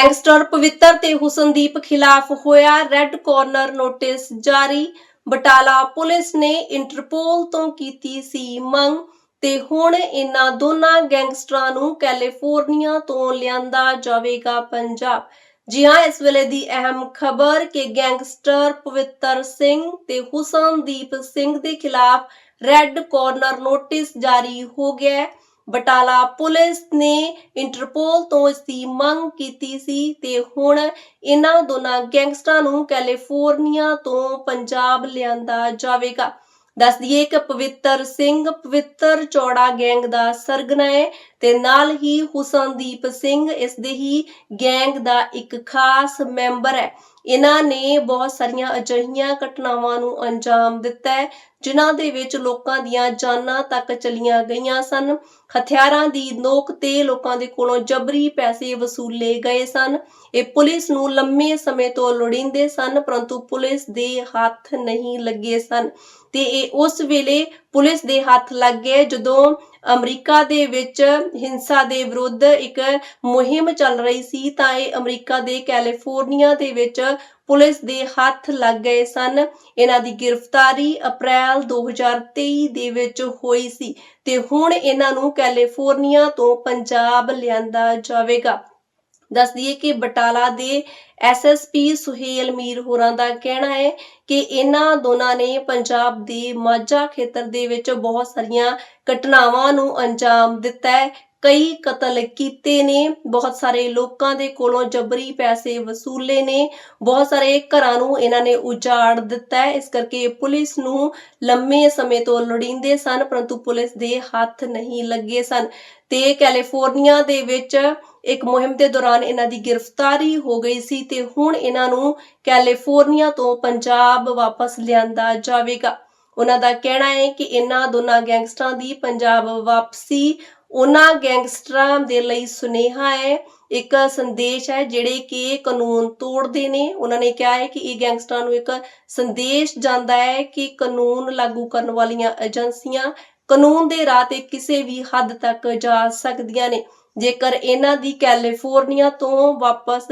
Gangster ਪਵਿੱਤਰ ਤੇ ਹੁਸਨਦੀਪ ਖਿਲਾਫ ਹੋਇਆ ਰੈੱਡ ਕਾਰਨਰ ਨੋਟਿਸ ਜਾਰੀ। ਬਟਾਲਾ ਪੁਲਿਸ ਨੇ ਇੰਟਰਪੋਲ ਤੋਂ ਕੀਤੀ ਸੀ ਮੰਗ ਤੇ ਹੁਣ ਇਨ੍ਹਾਂ ਦੋਨਾਂ ਗੈਂਗਸਟਰਾਂ ਨੂੰ ਕੈਲੀਫੋਰਨੀਆ ਤੋਂ ਲਿਆਂਦਾ ਜਾਵੇਗਾ ਪੰਜਾਬ। ਜੀ ਹਾਂ ਇਸ ਵੇਲੇ ਦੀ ਅਹਿਮ ਖਬਰ ਕਿ ਗੈਂਗਸਟਰ ਪਵਿੱਤਰ ਸਿੰਘ ਤੇ ਹੁਸਨਦੀਪ ਸਿੰਘ ਦੇ ਖਿਲਾਫ ਰੈੱਡ ਕਾਰਨਰ ਨੋਟਿਸ ਜਾਰੀ ਹੋ ਗਿਆ ਹੈ। ਬਟਾਲਾ ਪੁਲਿਸ ਨੇ ਇੰਟਰਪੋਲ ਤੋਂ ਇਸ ਦੀ ਮੰਗ ਕੀਤੀ ਸੀ ਤੇ ਹੁਣ ਇਹਨਾਂ ਦੋਨਾਂ ਗੈਂਗਸਟਰਾਂ ਨੂੰ ਕੈਲੀਫੋਰਨੀਆ ਤੋਂ ਪੰਜਾਬ ਲਿਆਂਦਾ ਜਾਵੇਗਾ। ਦੱਸ ਦਈਏ ਕਿ ਪਵਿੱਤਰ ਸਿੰਘ, ਪਵਿੱਤਰ ਚੌੜਾ ਗੈਂਗ ਦਾ ਸਰਗਨਾ ਹੈ ਤੇ ਨਾਲ ਹੀ ਹੁਸਨਦੀਪ ਸਿੰਘ ਇਸ ਦੇ ਹੀ ਗੈਂਗ ਦਾ ਇੱਕ ਖਾਸ ਮੈਂਬਰ ਹੈ। ਇਹਨਾਂ ਨੇ ਬਹੁਤ ਸਾਰੀਆਂ ਅਜਿਹੀਆਂ ਘਟਨਾਵਾਂ ਨੂੰ ਅੰਜਾਮ ਦਿੱਤਾ ਹੈ, ਜਿਨ੍ਹਾਂ ਦੇ ਵਿੱਚ ਲੋਕਾਂ ਦੀਆਂ ਜਾਨਾਂ ਤੱਕ ਚਲੀਆਂ ਗਈਆਂ ਸਨ। ਹਥਿਆਰਾਂ ਦੀ ਨੋਕ ਤੇ ਲੋਕਾਂ ਦੇ ਕੋਲੋਂ ਜਬਰੀ ਪੈਸੇ ਵਸੂਲੇ ਗਏ ਸਨ। ਇਹ ਪੁਲਿਸ ਨੂੰ ਲੰਮੇ ਸਮੇਂ ਤੋਂ ਲੋੜੀਂਦੇ ਸਨ, ਪਰੰਤੂ ਪੁਲਿਸ ਦੇ ਹੱਥ ਨਹੀਂ ਲੱਗੇ ਸਨ। ਤੇ ਇਹ ਉਸ ਵੇਲੇ ਪੁਲਿਸ ਦੇ ਹੱਥ ਲੱਗ ਗਏ ਜਦੋਂ ਅਮਰੀਕਾ ਦੇ ਵਿੱਚ ਹਿੰਸਾ ਦੇ ਵਿਰੁੱਧ ਇੱਕ ਮੁਹਿੰਮ ਚੱਲ ਰਹੀ ਸੀ, ਤਾਂ ਇਹ ਅਮਰੀਕਾ ਦੇ ਕੈਲੀਫੋਰਨੀਆ ਦੇ ਵਿੱਚ ਪੁਲਿਸ ਦੇ ਹੱਥ ਲੱਗ ਗਏ ਸਨ। ਇਹਨਾਂ ਦੀ ਗ੍ਰਿਫਤਾਰੀ ਅਪ੍ਰੈਲ 2023 ਦੇ ਵਿੱਚ ਹੋਈ ਸੀ ਤੇ ਹੁਣ ਇਹਨਾਂ ਨੂੰ ਕੈਲੀਫੋਰਨੀਆ ਤੋਂ ਪੰਜਾਬ ਲਿਆਂਦਾ ਜਾਵੇਗਾ। ਦੱਸ ਦਈਏ ਕਿ ਬਟਾਲਾ ਦੇ ਐਸਐਸਪੀ ਸੁਹੇਲ ਮੀਰ ਹੋਰਾਂ ਦਾ ਕਹਿਣਾ ਹੈ ਕਿ ਇਹਨਾਂ ਦੋਨਾਂ ਨੇ ਪੰਜਾਬ ਦੇ ਮਾਝਾ ਖੇਤਰ ਦੇ ਵਿੱਚ ਬਹੁਤ ਸਾਰੀਆਂ ਘਟਨਾਵਾਂ ਨੂੰ ਅੰਜਾਮ ਦਿੱਤਾ ਹੈ। ਕਈ ਕਤਲ ਕੀਤੇ ਨੇ, ਬਹੁਤ ਸਾਰੇ ਲੋਕਾਂ ਦੇ ਕੋਲੋਂ ਜਬਰੀ ਪੈਸੇ ਵਸੂਲੇ ਨੇ, ਬਹੁਤ ਸਾਰੇ ਘਰਾਂ ਨੂੰ ਇਹਨਾਂ ਨੇ ਉਜਾੜ ਦਿੱਤਾ ਹੈ। ਇਸ ਕਰਕੇ ਪੁਲਿਸ ਨੂੰ ਲੰਮੇ ਸਮੇਂ ਤੋਂ ਲੋੜੀਂਦੇ ਸਨ, ਪਰੰਤੂ ਪੁਲਿਸ ਦੇ ਹੱਥ ਨਹੀਂ ਲੱਗੇ ਸਨ। ਤੇ ਕੈਲੀਫੋਰਨੀਆ ਦੇ ਵਿੱਚ ਇੱਕ ਮੁਹਿੰਮ ਦੇ ਦੌਰਾਨ ਇਹਨਾਂ ਦੀ ਗ੍ਰਿਫਤਾਰੀ ਹੋ ਗਈ ਸੀ ਤੇ ਹੁਣ ਇਹਨਾਂ ਨੂੰ ਕੈਲੀਫੋਰਨੀਆ ਤੋਂ ਪੰਜਾਬ ਵਾਪਸ ਲਿਆਂਦਾ ਜਾਵੇਗਾ। ਉਹਨਾਂ ਦਾ ਕਹਿਣਾ ਹੈ ਕਿ ਇਹਨਾਂ ਦੋਨਾਂ ਗੈਂਗਸਟਰਾਂ ਦੀ ਪੰਜਾਬ ਵਾਪਸੀ ਉਹਨਾਂ ਗੈਂਗਸਟਰਾਂ ਦੇ ਲਈ ਸੁਨੇਹਾ ਹੈ, ਇੱਕ ਸੰਦੇਸ਼ ਹੈ ਜਿਹੜੇ ਕਿ ਕਾਨੂੰਨ ਤੋੜਦੇ ਨੇ। ਉਹਨਾਂ ਨੇ ਕਿਹਾ ਹੈ ਕਿ ਇਹ ਗੈਂਗਸਟਰਾਂ ਨੂੰ ਇੱਕ ਸੰਦੇਸ਼ ਜਾਂਦਾ ਹੈ ਕਿ ਕਾਨੂੰਨ ਲਾਗੂ ਕਰਨ ਵਾਲੀਆਂ ਏਜੰਸੀਆਂ ਕਾਨੂੰਨ ਦੇ ਰਾਹ ਤੇ ਕਿਸੇ ਵੀ ਹੱਦ ਤੱਕ ਜਾ ਸਕਦੀਆਂ ਨੇ। ਜੇਕਰ ਇਹਨਾਂ ਦੀ ਕੈਲੀਫੋਰਨੀਆ ਤੋਂ ਵਾਪਸ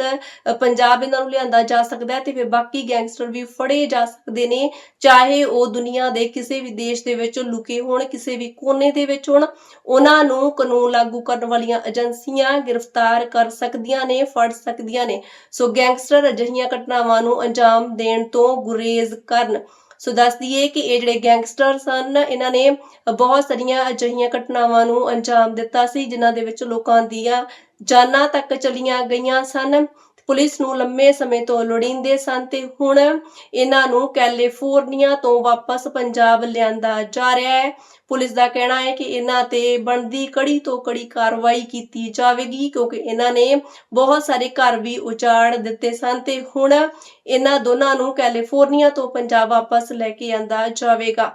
ਪੰਜਾਬ ਇਹਨਾਂ ਨੂੰ ਲਿਆਂਦਾ ਜਾ ਸਕਦਾ ਹੈ ਤੇ ਫਿਰ ਬਾਕੀ ਗੈਂਗਸਟਰ ਵੀ ਫੜੇ ਜਾ ਸਕਦੇ ਨੇ, ਚਾਹੇ ਉਹ ਦੁਨੀਆ ਦੇ ਕਿਸੇ ਵੀ ਦੇਸ਼ ਦੇ ਵਿੱਚ ਲੁਕੇ ਹੋਣ, ਕਿਸੇ ਵੀ ਕੋਨੇ ਦੇ ਵਿੱਚ ਹੋਣ, ਉਹਨਾਂ ਨੂੰ ਕਾਨੂੰਨ ਲਾਗੂ ਕਰਨ ਵਾਲੀਆਂ ਏਜੰਸੀਆਂ ਗ੍ਰਿਫਤਾਰ ਕਰ ਸਕਦੀਆਂ ਨੇ, ਫੜ ਸਕਦੀਆਂ ਨੇ। ਸੋ ਗੈਂਗਸਟਰ ਅਜਿਹੀਆਂ ਘਟਨਾਵਾਂ ਨੂੰ ਅੰਜਾਮ ਦੇਣ ਤੋਂ ਗੁਰੇਜ਼ ਕਰਨ। ਸੋ ਦੱਸ ਦਈਏ ਕਿ ਇਹ ਜਿਹੜੇ ਗੈਂਗਸਟਰ ਸਨ ਇਹਨਾਂ ਨੇ ਬਹੁਤ ਸਾਰੀਆਂ ਅਜਿਹੀਆਂ ਘਟਨਾਵਾਂ ਨੂੰ ਅੰਜਾਮ ਦਿੱਤਾ ਸੀ, ਜਿਨ੍ਹਾਂ ਦੇ ਵਿੱਚ ਲੋਕਾਂ ਦੀਆਂ ਜਾਨਾਂ ਤੱਕ ਚਲੀਆਂ ਗਈਆਂ ਸਨ। ਪੁਲਿਸ ਨੂੰ ਲੰਮੇ ਸਮੇਂ ਤੋਂ ਲੋੜੀਂਦੇ ਸਨ ਤੇ ਹੁਣ ਇਹਨਾਂ ਨੂੰ ਕੈਲੀਫੋਰਨੀਆ ਤੋਂ ਵਾਪਸ ਪੰਜਾਬ ਲਿਆਂਦਾ ਜਾ ਰਿਹਾ ਹੈ। ਪੁਲਿਸ ਦਾ ਕਹਿਣਾ ਹੈ ਕਿ ਇਹਨਾਂ ਤੇ ਬਣਦੀ ਕੜੀ ਤੋਂ ਕੜੀ ਕਾਰਵਾਈ ਕੀਤੀ ਜਾਵੇਗੀ ਕਿਉਂਕਿ ਇਹਨਾਂ ਨੇ ਬਹੁਤ ਸਾਰੇ ਘਰ ਵੀ ਉਜਾੜ ਦਿੱਤੇ ਸਨ ਤੇ ਹੁਣ ਇਹਨਾਂ ਦੋਨਾਂ ਨੂੰ ਕੈਲੀਫੋਰਨੀਆ ਤੋਂ ਪੰਜਾਬ ਵਾਪਸ ਲੈ ਕੇ ਆਂਦਾ ਜਾਵੇਗਾ।